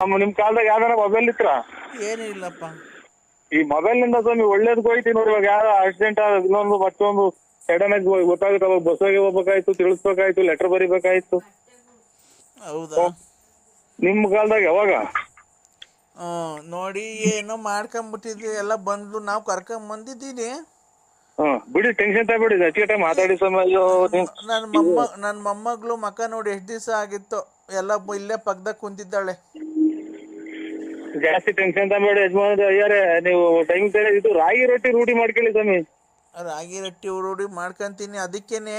ನಮ್ಮ ನಿಮ್ ಕಾಲದಾಗ ಯಾವ್ದಾರ ಮೊಬೈಲ್ ಇತ್ರ? ಏನೂ ಇಲ್ಲಪ್ಪ. ಈ ಮೊಬೈಲ್ನಿಂದ ಸ್ವಾಮಿ ಒಳ್ಳೇದ್ ಹೋಯ್ತಿ ನೋಡಿ ಇವಾಗ ಯಾರು ಆಕ್ಸಿಡೆಂಟ್ ಇನ್ನೊಂದು ಮತ್ತೊಂದು ಸಡನ್ ಆಗಿ ಗೊತ್ತಾಗುತ್ತೆ ಅವಾಗ ಬಸ್ಸಾಗಿ ಹೋಗ್ಬೇಕಾಯ್ತು ತಿಳಿಸ್ಬೇಕಾಯ್ತು ಲೆಟರ್ ಬರಿಬೇಕಾಯ್ತು. ಹೌದಾ? ನಿಮ್ ಕಾಲದಾಗ ಯಾವಾಗ? ಹ್ಮ್ ನೋಡಿ ಏನೋ ಮಾಡ್ಕೊಂಬಿಟ್ಟಿದ್ವಿ ಎಲ್ಲ ಬಂದು ನಾವು ಕರ್ಕೊಂಬಂದಿದ್ದೀನಿ ಹ್ಮ್ ಬಿಡಿ ಟೆನ್ಷನ್ ತಗಬೇಡಿ ಹೆಚ್ಚಿಗೆ ಮಾತಾಡಿ ಸ್ವಾಮಿ ಅಯ್ಯೋ ನೀವು ನನ್ನ ಮೊಮ್ಮ ನನ್ನ ಮೊಮ್ಮಗಳು ಮಕ್ಕ ನೋಡಿ ಎಷ್ಟು ದಿವಸ ಆಗಿತ್ತು ಎಲ್ಲ ಬ- ಇಲ್ಲೇ ಪಕ್ಕದಾಗ ಕುಂತಿದ್ದಾಳೆ. ಜಾಸ್ತಿ ಟೆನ್ಷನ್ ತಗೊಬೇಡಿ ಯಜಮಾನ ಅಯ್ಯಾರೆ ನೀವು ಟೈಮ್ ಇದು ರಾಗಿ ರೊಟ್ಟಿ ರೂಢಿ ಮಾಡ್ಕೊಳ್ಳಿ ಸ್ವಾಮಿ. ರಾಗಿ ರೊಟ್ಟಿ ರೂಢಿ ಮಾಡ್ಕಂತೀನಿ ಅದಕ್ಕೇನೆ.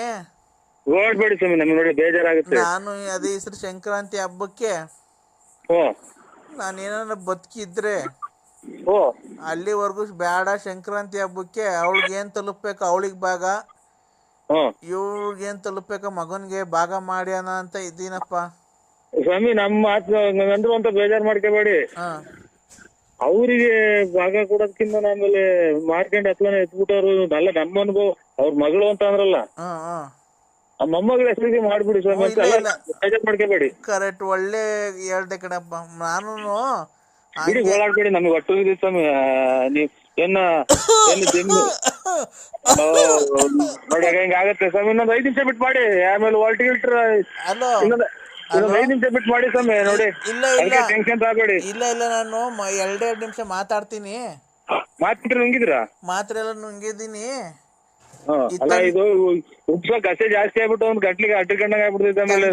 ಓಡ್ಬೇಡಿ ಸ್ವಾಮಿ ನಮ್ಗೆ ನೋಡಿ ಬೇಜಾರಾಗುತ್ತೆ. ನಾನು ಅದೇ ಹೆಸರು ಸಂಕ್ರಾಂತಿ ಹಬ್ಬಕ್ಕೆ ಓ ನಾನು ಏನಾರ ಬದುಕಿದ್ರೆ ಓ ಅಲ್ಲಿವರೆಗೂ ಬೇಡ ಸಂಕ್ರಾಂತಿ ಹಬ್ಬಕ್ಕೆ ಅವಳಿಗೆ ಏನ್ ತಲುಪಬೇಕು ಅವಳಿಗೆ ಭಾಗ. ಇವ್ಳಿಗೇನ್ ಇವ್ಳಿಗೆ ಏನು ತಲುಪಬೇಕು ಮಗನಿಗೆ ಭಾಗ ಮಾಡ್ಯಾನ ಅಂತ ಇದ್ದೀನಪ್ಪ. ಸ್ವಾಮಿ ನಮ್ಮ ಅಂದ್ರು ಅಂತ ಬೇಜಾರ್ ಮಾಡ್ಕೋಬೇಡಿ. ಅವ್ರಿಗೆ ಅವರಿಗೆ ಭಾಗ ಕೊಡೋದ್ಕಿಂತ ಆಮೇಲೆ ಮಾರ್ಕೆಂಡ್ ಹತ್ಲನೆ ಎತ್ಬಿಟ್ಟವ್ರು ಅಲ್ಲ ನಮ್ಮ ಅನುಭವ ಅವ್ರ ಮಗಳು ಅಂತ ಅಂದ್ರಲ್ಲ. ಹಾ ಹಾಂ. ಆ ಮೊಮ್ಮಗಳ ಹೆಸರಿಗೆ ಮಾಡ್ಬಿಡಿ ಸ್ವಾಮಿ. ಇಲ್ಲ, ಎಲ್ಲ ಇಲ್ಲ. ಬೇಜಾರ್ ಮಾಡ್ಕೋಬೇಡಿ. ಕರೆಕ್ಟ್ ಒಳ್ಳೆ ಹೇಳ್ದೆ ಕಣಪ್ಪ. ನಾನು ಬಿಡಿ ಓಡಾಡ್ಬೇಡಿ ನಮಗೆ ಒಟ್ಟು ಇದೆ ಸ್ವಾಮಿ. ಆ, ನೀವ್ ಏನ ಏನು ಜಮೀನು ಓ, ನೋಡಿ ಹಿಂಗ ಸ್ವಾಮಿ. ಇನ್ನೊಂದ್ ಐದ್ ನಿಮಿಷ ಬಿಟ್ಟು ಮಾಡಿ. ಆಮೇಲೆ ವಾಲ್ಟಿ ಗಿಲ್ಟ್ರ ಇನ್ನೊಂದ್ ಐದ್ ನಿಮಿಷ ಬಿಟ್ಟು ಮಾಡಿ ಸ್ವಾಮಿ ನೋಡಿ. ಇಲ್ಲ ಇಲ್ಲ. ಅದಕ್ಕೆ ಟೆನ್ಷನ್ ತಗಬೇಡಿ ಇಲ್ಲ ಇಲ್ಲ ನಾನು ಮ- ಎರಡೆರಡು ನಿಮಿಷ ಮಾತಾಡ್ತೀನಿ. ಮಾತ್ರ ನುಂಗಿದ್ರಾ? ಮಾತ್ರೆ ಎಲ್ಲ ನುಂಗಿದ್ದೀನಿ. ಹಾ, ಅಲ್ಲ ಇದು ಉಪ್ಸ ಗಸೆ ಜಾಸ್ತಿ ಆಗ್ಬಿಟ್ಟು ಒಂದ್ ಗಂಟ್ಲಿಗೆ ಅಟ್ಟಿಕೊಂಡಂಗ ಆಗ್ಬಿಡ್ತೈತೆ ಆಮೇಲೆ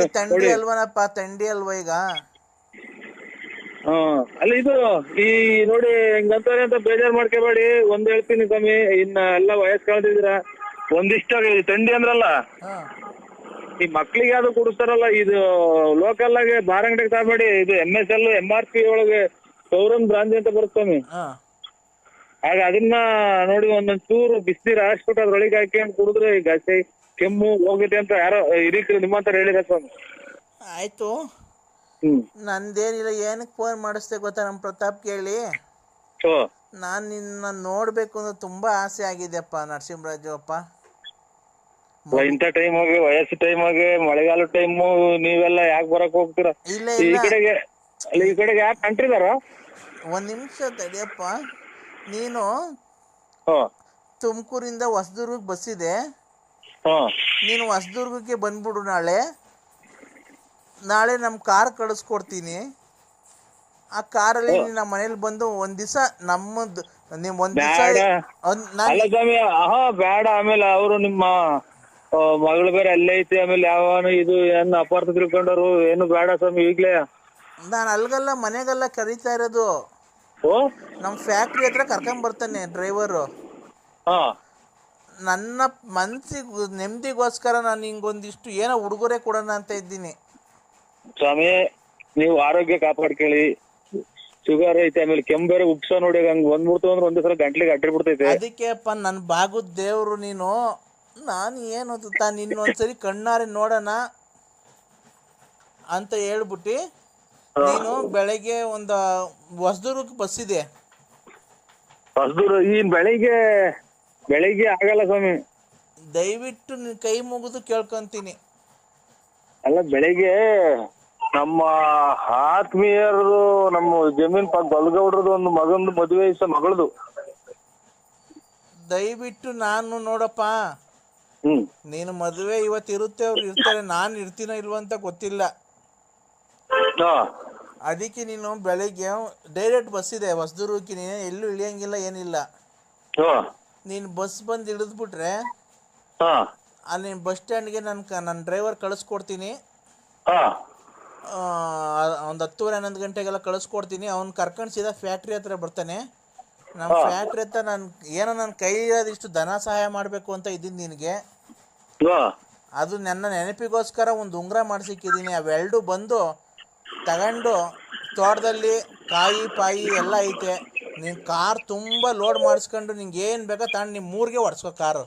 ಅಲ್ವನಪ್ಪ ತಂಡಿ ಅಲ್ವಾ ಈಗ? ಹಾ ಅಲ್ಲ ಇದು ಈ ನೋಡಿ ಹೆಂಗಂತಾರೆ ಅಂತ ಬೇಜಾರ್ ಮಾಡ್ಕೋಬೇಡಿ. ಒಂದ್ ಹೇಳ್ತೀನಿ ಸ್ವಾಮಿ ಇನ್ನ ಎಲ್ಲ ವಯಸ್ಸು ಕಳ್ದಿದ್ರ ಒಂದಿಷ್ಟ ತಂಡಿ ಅಂದ್ರಲ್ಲ? ಹಾ. ಈ ಮಕ್ಳಿಗೆ ಅದು ಕೊಡಿಸ್ತಾರಲ್ಲ ಇದು ಲೋಕಲ್ ಆಗಿ ಬಾರ್ ಅಂಗಡಿಗೆ ತಗಬೇಡಿ ಇದು M S L M R P ಒಳಗೆ ಸೌರನ್ ಬ್ರಾಂಚ್ ಅಂತ ಬರುತ್ತೆ ಸ್ವಾಮಿ. ಹಾ. ಆಗ ಅದನ್ನ ನೋಡಿ ಒಂದೊಂದ್ ಚೂರು ಬಿಸಿನೀರ್ ಹಾಕ್ಸ್ಬಿಟ್ಟು ಅದ್ರೊಳಗೆ ಹಾಕೊಂಡು ಕುಡಿದ್ರೆ ಈ ಗಸೆ ಕೆಮ್ಮು ಹೋಗಿದೆ ಅಂತ ಯಾರೋ ಹಿರೀಕರು ನಿಮ್ಮಂತರ ಹೇಳಿದ ಸ್ವಾಮಿ. ಆಯ್ತು. ಹ್ಮ್. ನಂದೇನಿಲ್ಲ ಏನಕ್ ಫೋನ್ ಮಾಡಿಸ್ದೆ ಗೊತ್ತಾ ನಮ್ಮ ಪ್ರತಾಪ್ ಕೇಳಿ? ನಾನ್ ನಾನು ನಿನ್ನ ನೋಡಬೇಕು ಅಂದ್ರೆ ತುಂಬಾ ಆಸೆ ಆಗಿದೆಪ್ಪ ನರಸಿಂಹರಾಜು ಅಪ್ಪ. ಇಂಥ ಟೈಮ್ ಆಗಿ? ವಯಸ್ಸು ಟೈಮ್ ಆಗಿ? ಮಳೆಗಾಲ ಟೈಮ್ ನೀವೆಲ್ಲ ಯಾಕೆ ಬರಕ್ ಹೋಗ್ತೀರಾ? ಇಲ್ಲ ಈ ಇಲ್ಲ. ಕಡೆಗೆ ಅಲ್ಲ ಈ ಕಡೆಗೆ ಯಾಕೆ ಕಂಟ್ರಿದಾರ ಒಂದ್ ನಿಮಿಷ ತಡಿಯಪ್ಪ ನೀನು ಹಾ. ತುಮಕೂರಿಂದ ಹೊಸದುರ್ಗ ಬಸ್ಸಿದೆ ಹಾ. ನೀನು ಹೊಸದುರ್ಗಕ್ಕೆ ಬಂದ್ಬಿಡು ನಾಳೆ. ನಾಳೆ ನಮ್ಮ ಕಾರ್ ಕಳಿಸ್ಕೊಡ್ತೀನಿ. ಆ ಕಾರಲ್ಲಿ ನೀನು ನಮ್ಮ ಮನೇಲಿ ಬಂದು ಒಂದ್ ದಿವಸ ನಮ್ಮದು ನೀವು ಒಂದ್ ದಿವಸ. ಅಲ್ಲ ಸ್ವಾಮಿ ಆಹಾ ಬೇಡ ಆಮೇಲೆ ಅವರು ನಿಮ್ಮ ಮಗಳು ಬೇರೆ ಅಲ್ಲೇ ಐತಿ ಆಮೇಲೆ ಯಾವನು ಇದು ಏನ್ ಅಪಾರ್ಥ ತಿಳ್ಕೊಂಡವ್ರು ಏನು ಬೇಡ ಸ್ವಾಮಿ ಈಗ್ಲೇ. ನಾನು ಅಲ್ಗಲ್ಲ ಮನೆಗೆಲ್ಲ ಕರೀತಾ ಇರೋದು. ಓ? ನಮ್ಮ ಫ್ಯಾಕ್ಟ್ರಿ ಹತ್ರ ಕರ್ಕೊಂಬರ್ತಾನೆ ಡ್ರೈವರು ಹಾ. ನನ್ನ ಮನ್ಸಿಗೆ ನೆಮ್ಮದಿಗೋಸ್ಕರ ನಾನು ಹಿಂಗೊಂದಿಷ್ಟು ಏನೋ ಉಡುಗೊರೆ ಕೊಡೋಣ ಅಂತ ಇದ್ದೀನಿ. ಸ್ವಾಮಿ ನೀವು ಆರೋಗ್ಯ ಕಾಪಾಡ್ಕೊಳ್ಳಿ. ಶುಗರ್ ಐತೆ ಆಮೇಲೆ ಕೆಮ್ಮು ಬೇರೆ ಉಪ್ಸ ನೋಡಿ ಹಂಗ್ ಬಂದ್ಬಿಡ್ತು ಅಂದ್ರೆ ಒಂದೇ ಸಲ ಗಂಟ್ಲಿಗೆ ಅಡ್ಡಿ ಬಿಡ್ತೈತೆ. ಅದಕ್ಕೆ ಅಪ್ಪ ನನ್ನ ಭಾಗದ ದೇವ್ರು ನೀನು. ನಾನು ಏನು ತಾನು ಇನ್ನೊಂದ್ಸರಿ ಕಣ್ಣಾರೆ ನೋಡೋಣ ಅಂತ ಹೇಳ್ಬಿಟ್ಟು ನೀನು ಬೆಳಗ್ಗೆ ಒಂದು ಹೊಸದುರ್ಗಕ್ಕೆ ಬಸ್ ಇದೆ. ಹೊಸದೂರು ಈ ಬೆಳಿಗ್ಗೆ ಬೆಳಿಗ್ಗೆ ಆಗಲ್ಲ ಸ್ವಾಮಿ. ದಯವಿಟ್ಟು ನಿನ್ ಕೈ ಮುಗಿದು ಕೇಳ್ಕೊಂತೀನಿ. ಅಲ್ಲ ಬೆಳಿಗ್ಗೆ ನಮ್ಮ ಆತ್ಮೀಯರದು ನಮ್ಮ ಜಮೀನ್ ಪಾಕ್ ಬಲ್ಗೌಡ್ರದ್ದು ಒಂದು ಮಗಂದು ಮದುವೆ ಇಷ್ಟ ಮಗಳದು. ದಯವಿಟ್ಟು ನಾನು ನೋಡಪ್ಪ. ನೀನು ಮದುವೆ ಇವತ್ತು ಇರುತ್ತೆ ಅವ್ರು ಇರ್ತಾರೆ ನಾನು ಇರ್ತೀನೋ ಇಲ್ವೋ ಅಂತ ಗೊತ್ತಿಲ್ಲ. ಅದಕ್ಕೆ ನೀನು ಬೆಳಿಗ್ಗೆ ಡೈರೆಕ್ಟ್ ಬಸ್ ಇದೆ ಹೊಸದುರ್ಗಕ್ಕೆ ನೀನು ಎಲ್ಲೂ ಇಳಿಯಂಗಿಲ್ಲ ಏನಿಲ್ಲ. ನೀನು ಬಸ್ ಬಂದು ಇಳಿದ್ಬಿಟ್ರೆ ಅಲ್ಲಿ ಬಸ್ ಸ್ಟ್ಯಾಂಡ್ಗೆ ನಾನು ನನ್ ನನ್ನ ಡ್ರೈವರ್ ಕಳಿಸ್ಕೊಡ್ತೀನಿ ಒಂದು ಹತ್ತುವರೆ ಹನ್ನೊಂದು ಗಂಟೆಗೆಲ್ಲ ಕಳಿಸ್ಕೊಡ್ತೀನಿ. ಅವ್ನು ಕರ್ಕೊಂಡು ಸೀದಾ ಫ್ಯಾಕ್ಟ್ರಿ ಹತ್ರ ಬರ್ತಾನೆ. ನಮ್ಮ ಫ್ಯಾಕ್ಟ್ರಿ ಹತ್ರ ನಾನು ಏನೋ ನನ್ನ ಕೈ ಇಷ್ಟು ಧನ ಸಹಾಯ ಮಾಡಬೇಕು ಅಂತ ಇದ್ದೀನಿ ನಿನಗೆ. ಅದು ನನ್ನ ನೆನಪಿಗೋಸ್ಕರ ಒಂದು ಉಂಗುರ ಮಾಡಿಸಿಕ್ಕಿದ್ದೀನಿ ಅವೆರಡು ಬಂದು ತಗೊಂಡು ತೋಟದಲ್ಲಿ ಕಾಯಿ ಪಾಯಿ ಎಲ್ಲ ಐತೆ. ನೀನು ಕಾರ್ ತುಂಬ ಲೋಡ್ ಮಾಡಿಸ್ಕೊಂಡು ನಿಂಗೆ ಏನು ಬೇಕೋ ತಗೊಂಡು ನಿಮ್ಮ ಮೂರಿಗೆ ಹೊಡ್ಸ್ಕೊ ಕಾರು.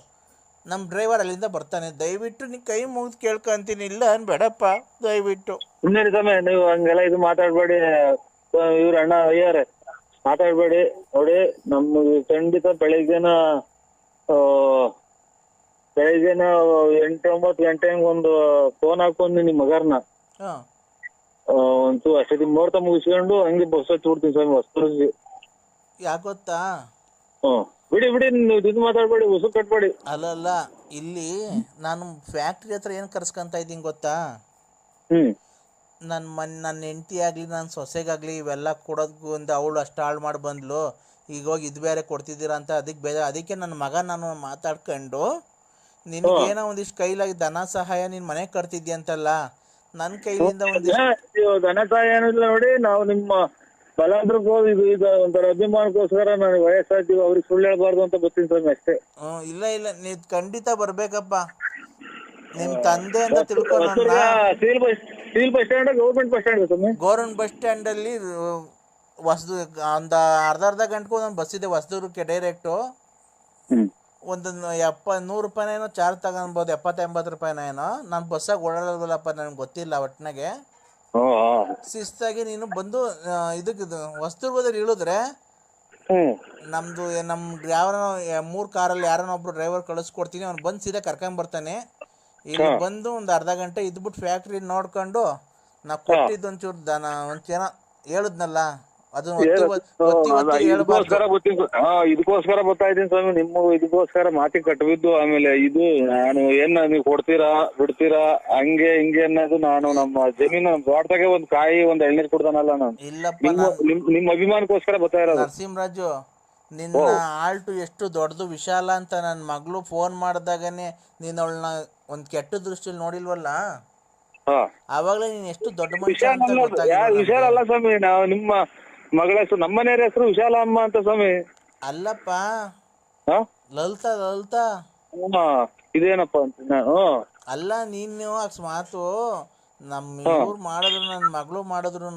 ನಮ್ಮ ಡ್ರೈವರ್ ಅಲ್ಲಿಂದ ಬರ್ತಾನೆ. ದಯವಿಟ್ಟು ನೀನು ಕೈ ಮುಗಿದು ಕೇಳ್ಕೊಂತೀನಿ ಇಲ್ಲ ಅನ್ಬೇಡಪ್ಪ. ದಯವಿಟ್ಟು. ಇನ್ನೇನು ಸಮಯ ನೀವು ಹಂಗೆಲ್ಲ ಇದು ಮಾತಾಡಬೇಡಿ. ಇವ್ರ ಅಣ್ಣ ಅಯ್ಯಾರೆ ಮಾತಾಡ್ಬೇಡಿ. ನೋಡಿ ನಮ್ಗೆ ಖಂಡಿತ ಬೆಳಿಗ್ಗೆನ ಬೆಳಿಗ್ಗೆನ ಎಂಟು ಒಂಬತ್ತು ಗಂಟೆ ಒಂದು ಫೋನ್ ಹಾಕೊಂಡು ನಿಮ್ ಮಗರ್ನ. ಒಂದು ಒಂಚೂರು ಅಷ್ಟೊತ್ತಿಗೆ ಮುಹೂರ್ತ ಮುಗಿಸ್ಕೊಂಡು ಹಂಗೆ ಬಸ್ ಹಚ್ಚಿ ಬಿಡ್ತೀನಿ ಸ್ವಾಮಿ ಹೊಸ್ತೂರಿಗೆ ಯಾಕೆ ಗೊತ್ತಾ? ಹ್ಮ್ ಬಿಡಿ ಬಿಡಿ ನೀವು ಇದು ಮಾತಾಡ್ಬೇಡಿ ಉಸು ಕಟ್ಬೇಡಿ. ಅಲ್ಲ ಇಲ್ಲಿ ನಾನು ಫ್ಯಾಕ್ಟ್ರಿ ಹತ್ರ ಏನು ಕರ್ಸ್ಕೊಂತ ಇದ್ದೀನಿ ಗೊತ್ತಾ? ಹ್ಮ್ ನನ್ನ ಮನ್ ನನ್ನ ಹೆಂಡತಿ ಆಗಲಿ ನನ್ನ ಸೊಸೆಗಾಗ್ಲಿ ಇವೆಲ್ಲ ಕೊಡೋದು ಒಂದು ಅವಳು ಅಷ್ಟು ಹಾಳು ಮಾಡಿ ಬಂದ್ಲು. ಈಗ ಹೋಗಿ ಇದು ಬೇರೆ ಕೊಡ್ತಿದ್ದೀರಾ ಅಂತ ಅದಕ್ಕೆ ಬೇಜಾರು ಅದಕ್ಕೆ ನನ್ನ ಮಗ ನಾನು ಮಾತಾಡ್ಕೊಂಡು ನಿನಗೇನೋ ಒಂದಿಷ್ಟು ಕೈಲಾಗಿ ಧನ ಸಹಾಯ ನೀನ್ ಮನೆ ಕಟ್ತಿದ್ಯ ಅಂತಲ್ಲ ನನ್ ಕೈಲಿಂದ ಒಂದಿಷ್ಟು ನೀವು ಧನ ಸಹಾಯ ಏನಿಲ್ಲ ನೋಡಿ ನಾವು ನಿಮ್ಮ ಬಲಾದ್ರಕ್ಕೆ ಹೋಗಿ ಇದು ಈಗ ಒಂಥರ ಅಭಿಮಾನಕ್ಕೋಸ್ಕರ ನಾನು ವಯಸ್ಸಾಗ್ತೀವಿ ಅವ್ರಿಗೆ ಸುಳ್ಳು ಹೇಳ್ಬಾರ್ದು ಅಂತ ಬರ್ತೀನಿ ಸ್ವಾಮಿ ಅಷ್ಟೇ. ಹ್ಮ್, ಇಲ್ಲ ಇಲ್ಲ. ನೀವು ಖಂಡಿತ ಬರ್ಬೇಕಪ್ಪ. ನಿಮ್ ತಂದೆ ಅಂತ ತಿಳ್ಕೊಂಡು steel bus steel bus stand government bus stand ಸ್ವಾಮಿ ಗೌರ್ಮೆಂಟ್ ಬಸ್ ಸ್ಟ್ಯಾಂಡಲ್ಲಿ ಹೊಸದು ಒಂದ ಅರ್ಧ ಅರ್ಧ ಗಂಟೆಗೂ ಒಂದೊಂದು ಬಸ್ ಇದೆ ಹೊಸದೂರ್ ಡೈರೆಕ್ಟು ಹ್ಮ್. ಒಂದು ಎಪ್ಪ ನೂರು ರೂಪಾಯಿನೇನೋ ಚಾರ್ಜ್ ತಗೊಬೋದು ಎಪ್ಪತ್ತು ಎಂಬತ್ತು ರೂಪಾಯಿನೇನೋ ನಾನು ಬಸ್ಸಾಗ ಓಡಾಡೋದಿಲ್ಲಪ್ಪ ನನಗೆ ಗೊತ್ತಿಲ್ಲ ಒಟ್ಟಿನಾಗೆ. ಶಿಸ್ತಾಗಿ ನೀನು ಬಂದು ಇದಕ್ಕೆ ಇದು ಹೊಸದುರ್ಗದಲ್ಲಿ ಇಳಿದ್ರೆ ನಮ್ದು ನಮ್ಮ ಯಾವನೋ ಮೂರು ಕಾರಲ್ಲಿ ಯಾರನ್ನ ಒಬ್ರು ಡ್ರೈವರ್ ಕಳಿಸ್ಕೊಡ್ತೀನಿ ಅವ್ನು ಬಂದು ಸೀದಾ ಕರ್ಕೊಂಬರ್ತಾನೆ ಇಲ್ಲಿ ಬಂದು ಒಂದು ಅರ್ಧ ಗಂಟೆ ಇದ್ಬಿಟ್ಟು ಫ್ಯಾಕ್ಟ್ರಿ ನೋಡ್ಕೊಂಡು ನಾ ಕೊಟ್ಟಿದ್ದು ಒಂಚೂರು ದನ ಜನ ಹೇಳಿದ್ನಲ್ಲ ಇದಕ್ಕೋಸ್ಕರ ಬರ್ತಾ ಇದ್ದೀನಿ ಸ್ವಾಮಿ ನಿಮ್ಮ ಇದಕ್ಕೋಸ್ಕರ ಮಾತಿ ಕಟ್ಟಬಿದ್ದು ಆಮೇಲೆ ಇದು ನಾನು ಏನ್ ನೀವು ಕೊಡ್ತೀರಾ ಬಿಡ್ತೀರಾ ಹಂಗೆ ಹಿಂಗೆ ಅನ್ನೋದು ನಾನು ನಮ್ಮ ಜಮೀನು ತೋಟದಾಗೆ ಒಂದ್ ಕಾಯಿ ಒಂದ್ ಎಳ್ನೀರ್ ಕೊಡ್ತಾನಲ್ಲ ನಾನು. ನಿಮ್ಮ ನಿಮ್ ನಿಮ್ಮ ಅಭಿಮಾನಕ್ಕೋಸ್ಕರ ಬರ್ತಾ ಇರೋದು. ನರಸಿಂಹರಾಜು ನಿನ್ನ ಆಲ್ಟು ಎಷ್ಟು ದೊಡ್ಡದು ವಿಶಾಲ ಅಂತ ನನ್ನ ಮಗಳು ಫೋನ್ ಮಾಡಿದಾಗನೆ ನೀನ್ ಅವಳನ್ನ ಒಂದ್ ಕೆಟ್ಟ ದೃಷ್ಟಿಯಲ್ಲಿ ನೋಡಿಲ್ವಲ್ಲ? ಹಾ. ಆವಾಗಲೇ ನೀನು ಎಷ್ಟು ದೊಡ್ಡ ಮನುಷ್ಯ ಅಂತ ವಿಶಾಲ ಅಲ್ಲ ಸ್ವಾಮಿ ನಾವು ನಿಮ್ಮ ಮಗಳ ಹೆಸರು ನಮ್ಮ ಮನೆಯವ್ರ ಹೆಸರು ವಿಶಾಲ ಅಮ್ಮ ಅಂತ ಸ್ವಾಮಿ. ಅಲ್ಲಪ್ಪ. ಹ? ಲಲಿತಾ ಲಲಿತಾ. ಹಾ ಇದೇನಪ್ಪ ಅಂತ ನಾನು. ಅಲ್ಲ ನೀನು ಅಕಸ್ಮಾತು ನಮ್ ಇವ್ರು ಮಾಡಿದ್ರು ನನ್ನ ಮಗಳು ಮಾಡಿದ್ರು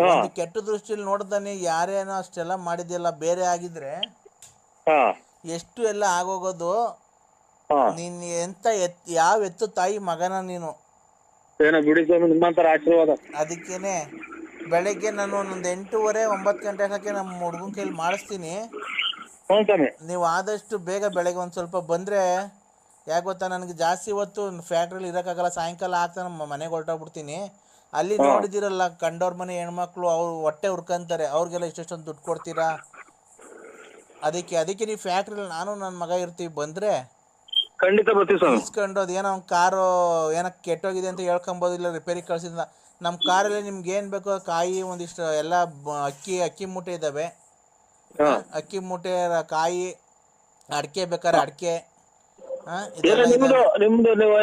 ಒಂದು ಕೆಟ್ಟ ದೃಷ್ಟಿಯಲ್ಲಿ ನೋಡ್ದಾನೆ ಯಾರೇನೋ ಅಷ್ಟೆಲ್ಲ ಮಾಡಿದ್ಯಲ್ಲ ಬೇರೆ ಆಗಿದ್ರೆ. ಹಾ. ಎಷ್ಟು ಎಲ್ಲ ಆಗೋಗೋದು. ಹಾ. ನೀನ್ ಎಂತ ಎತ್ ಯಾವ ಎತ್ತು ತಾಯಿ ಮಗನ ನೀನು. ಏನೋ ಬಿಡಿ ಸ್ವಾಮಿ ನಿಮ್ಮಂತರ ಆಶೀರ್ವಾದ. ಅದಕ್ಕೇನೆ. ಬೆಳಗ್ಗೆ ನಾನು ಒಂದೊಂದು ಎಂಟೂವರೆ ಒಂಬತ್ತು ಗಂಟೆ ಹಾಕಿ ನಮ್ಮ ಹುಡುಗನ ಕೈಲಿ ಮಾಡಿಸ್ತೀನಿ. ಹ್ಞೂ ಸ್ವಾಮಿ. ನೀವು ಆದಷ್ಟು ಬೇಗ ಬೆಳಗ್ಗೆ ಒಂದು ಸ್ವಲ್ಪ ಬಂದರೆ ಯಾಕೆ ಗೊತ್ತಾ ನನಗೆ ಜಾಸ್ತಿ ಹೊತ್ತು ಫ್ಯಾಕ್ಟ್ರಿಲಿ ಇರೋಕ್ಕಾಗಲ್ಲ ಸಾಯಂಕಾಲ ಆಗ್ತಾ ನಮ್ಮ ಮನೆಗೆ ಹೊರಟೋಗ್ಬಿಡ್ತೀನಿ. ಅಲ್ಲಿ ನೋಡಿದಿರಲ್ಲ ಕಂಡವ್ರ ಮನೆ ಹೆಣ್ಮಕ್ಳು ಅವ್ರು ಹೊಟ್ಟೆ ಹುರ್ಕಂತಾರೆ ಅವ್ರಿಗೆಲ್ಲ ಇಷ್ಟೆಷ್ಟೊಂದು ದುಡ್ಡು ಕೊಡ್ತೀರಾ? ಅದಕ್ಕೆ ಅದಕ್ಕೆ ನೀವು ಫ್ಯಾಕ್ಟ್ರಿಲಿ ನಾನು ನನ್ನ ಮಗ ಇರ್ತೀವಿ ಬಂದರೆ ಖಂಡಿತ ಬರ್ತೀವಿ ಸ್ವಾಮಿ. ಇಸ್ಕೊಂಡು ಅದೇನೋ ಒಂದು ಕಾರು ಏನೋ ಕೆಟ್ಟೋಗಿದೆ ಅಂತ ಹೇಳ್ಕೊಂಬೋದಿಲ್ಲ ಇಲ್ಲ ರಿಪೇರಿ ಕಳ್ಸಿದ ನಮ್ಮ ಕಾರಲ್ಲಿ ನಿಮ್ಗೆ ಏನು ಬೇಕೋ ಕಾಯಿ ಒಂದಿಷ್ಟು ಎಲ್ಲ ಅಕ್ಕಿ ಅಕ್ಕಿ ಮೂಟೆ ಇದ್ದಾವೆ ಅಕ್ಕಿ ಮೂಟೆ ಕಾಯಿ ಅಡಿಕೆ ಬೇಕಾದ್ರೆ ಅಡಿಕೆ. ಏನೋ ನಿಮ್ದು ನಿಮ್ದು ನೀವು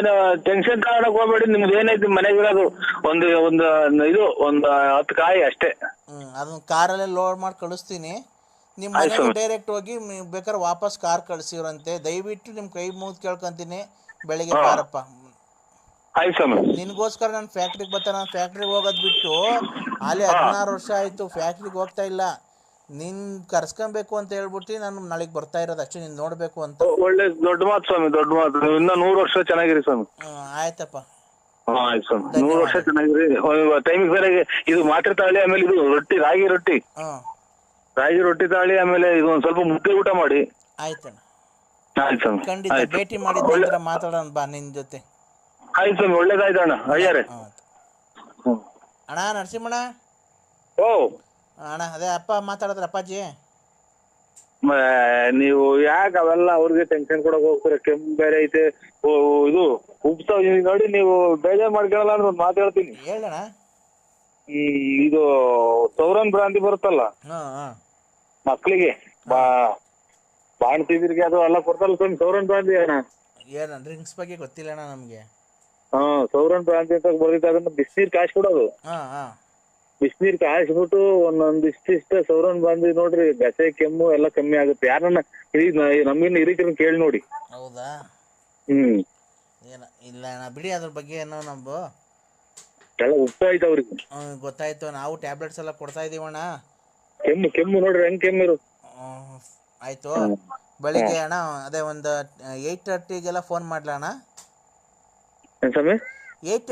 ಟೆನ್ಷನ್ ತಗೊಳಕ್ ಹೋಗ್ಬೇಡಿ ನಿಮ್ದು ಏನೈತಿ ಮನೆಗಿರೋದು ಒಂದು ಒಂದು ಇದು ಒಂದು ಹತ್ತು ಕಾಯಿ ಅಷ್ಟೇ. ಹ್ಮ್ ಅದನ್ನ ಕಾರಲ್ಲೇ ಲೋಡ್ ಮಾಡಿ ಕಳಿಸ್ತೀನಿ. ನಿಮ್ಮ ಮನೆಗೆ ಡೈರೆಕ್ಟ್ ಹೋಗಿ ಬೇಕಾದ್ರೆ ವಾಪಸ್ ಕಾರ್ ಕಳಿಸಿರಂತೆ ದಯವಿಟ್ಟು ನಿಮ್ಮ ಕೈ ಮುಗಿದು ಕೇಳ್ಕೊಂತೀನಿ. ಬೆಳಿಗ್ಗೆ ಬಾರಪ್ಪ ಆಯ್ತು ಸ್ವಾಮಿ ನಿನಗೋಸ್ಕರ ನಾನು ಫ್ಯಾಕ್ಟ್ರಿಗೆ ಬರ್ತಾನೆ. ನಾನು ಫ್ಯಾಕ್ಟ್ರಿಗೆ ಹೋಗೋದ್ ಬಿಟ್ಟು ಅಲ್ಲಿ ಹದಿನಾರು ವರ್ಷ ಆಯ್ತು. ಫ್ಯಾಕ್ಟ್ರಿಗೆ ಹೋಗ್ತಾ ಇಲ್ಲ. ನಿನ್ ಕರ್ಸ್ಕೊಬೇಕು ಅಂತ ಹೇಳ್ಬಿಟ್ಟು ನಾನು ನಾಳೆಗ್ ಬರ್ತಾ ಇರೋದು. ಅಷ್ಟೇ ನೀನ್ ನೋಡ್ಬೇಕು ಅಂತ. ಒಳ್ಳೆ ದೊಡ್ಡ ಮಾತು ಸ್ವಾಮಿ ದೊಡ್ಡ ಮಾತು. ನೀವು ಇನ್ನೂ ನೂರು ವರ್ಷ ಚೆನ್ನಾಗಿರಿ ಸ್ವಾಮಿ. ಹ್ಮ್, ಆಯ್ತಪ್ಪ. ಹಾ ಆಯ್ತು ಸ್ವಾಮಿ. ನೂರು ವರ್ಷ ಚೆನ್ನಾಗಿರಿ. ಟೈಮಿಗೆ ಬೇರೆ ಇದು ಮಾತ್ರೆ ತಾಳಿ ಆಮೇಲೆ ಇದು ರೊಟ್ಟಿ ರಾಗಿ ರೊಟ್ಟಿ. ಹ್ಮ್ ರಾಗಿ ರೊಟ್ಟಿ ತಾಳಿ ಆಮೇಲೆ ಇದು ಒಂದ್ ಸ್ವಲ್ಪ ಮುದ್ದೆ ಊಟ ಮಾಡಿ. ಆಯ್ತಣ್ಣ. ಆಯ್ತು ಸ್ವಾಮಿ. ಖಂಡಿತ ಆಯ್ತು. ಭೇಟಿ ಮಾಡಿದ ನಂತರ ಮಾತಾಡೋಣ ಬಾ ನಿನ್ ಜೊತೆ. ಆಯ್ತು ಸ್ವಾಮಿ ಒಳ್ಳೇದಾಯ್ತು ಅಣ್ಣ. ಅಯ್ಯಾರೆ. ಹ್ಮ್. ಅಣ್ಣ ನರಸಿಂಹಣ್ಣ? ಓ. ಅಣ್ಣ ಅದೇ ಅಪ್ಪ ಮಾತಾಡಿದ್ರ ಅಪ್ಪಾಜಿ. ಮ- ನೀವು ಯಾಕೆ ಅವೆಲ್ಲ ಅವ್ರಿಗೆ ಟೆನ್ಷನ್ ಕೊಡಕ್ ಹೋಗ್ತೀರ? ಕೆಮ್ಮು ಬೇರೆ ಐತೆ. ಓ ಇದು ಉಪ್ಸ ನೋಡಿ ನೀವು ಬೇಜಾರ್ ಮಾಡ್ಕೊಳಲ್ಲ ಅಂತ ಒಂದ್ ಮಾತಾಡ್ತೀನಿ ಹೇಳಣ್ಣ ಈ ಇದು ಸೌರನ್ ಭ್ರಾಂತಿ ಬರುತ್ತಲ್ಲ? ಹ್ಞೂ ಹಾಂ. ಮಕ್ಳಿಗೆ. ಬಾ ಬಾಣ್ತಿದ್ರಿಗೆ ಅದು ಎಲ್ಲ ಕೊಡ್ತಲ್ಲ ಸ್ವಾಮಿ ಸೌರನ್ ಭ್ರಾಂತಿ ಅಣ್ಣ. ಏನು ಡ್ರಿಂಕ್ಸ್ ಬಗ್ಗೆ ಗೊತ್ತಿಲ್ಲ ಅಣ್ಣ ನಮಗೆ. ಹಾ ಸೌರನ್ ಪ್ರಾಂತ್ಯ ಅಂತ ಬರ್ದಿತ್ತು ಅದನ್ನ ಬಿಸಿನೀರ್ ಕಾಯಿಸಿ ಕೊಡೋದು ಹಾ ಹಾಂ. ಬಿಸಿನೀರ್ ಕಾಯಿಸ್ಬಿಟ್ಟು ಒಂದೊಂದ್ ಇಷ್ಟಿಷ್ಟ ಸೌರನ್ ಭ್ರಾಂತಿ ನೋಡ್ರಿ ಬೆಸೆ ಕೆಮ್ಮು ಎಲ್ಲ ಕಮ್ಮಿ ಆಗುತ್ತೆ. ಯಾರನ್ನ ನಮ್ಗಿನ್ನ ಹಿರಿಕರನ್ನ ಕೇಳಿ ನೋಡಿ. ಹೌದಾ? ಹ್ಮ್. ಏನ ಇಲ್ಲ ಅಣ್ಣ ಬಿಡಿ ಅದ್ರ ಬಗ್ಗೆ ಏನೋ ನಮ್ದು. ಎಲ್ಲ ಉಪ್ಪಾಯ್ತು ಅವ್ರಿಗೆ. ಹ್ಮ್, ಗೊತ್ತಾಯ್ತು. ನಾವು ಟ್ಯಾಬ್ಲೆಟ್ಸ್ ಎಲ್ಲ ಕೊಡ್ತಾ ಇದೀವಣ್ಣ ಕೆಮ್ಮು ಕೆಮ್ಮು ನೋಡ್ರಿ ಹೆಂಗ್ ಕೆಮ್ಮಿರು ಹ್ಮ್, ಆಯ್ತು. ಬೆಳಿಗ್ಗೆ ಅಣ್ಣ ಅದೇ ಒಂದು ಏಯ್ಟ್ ತರ್ಟಿಗೆಲ್ಲ ಫೋನ್ ಮಾಡ್ಲಾ ಅಣ್ಣ? ಏನ್ ಸ್ವಾಮಿ? ಏಟ್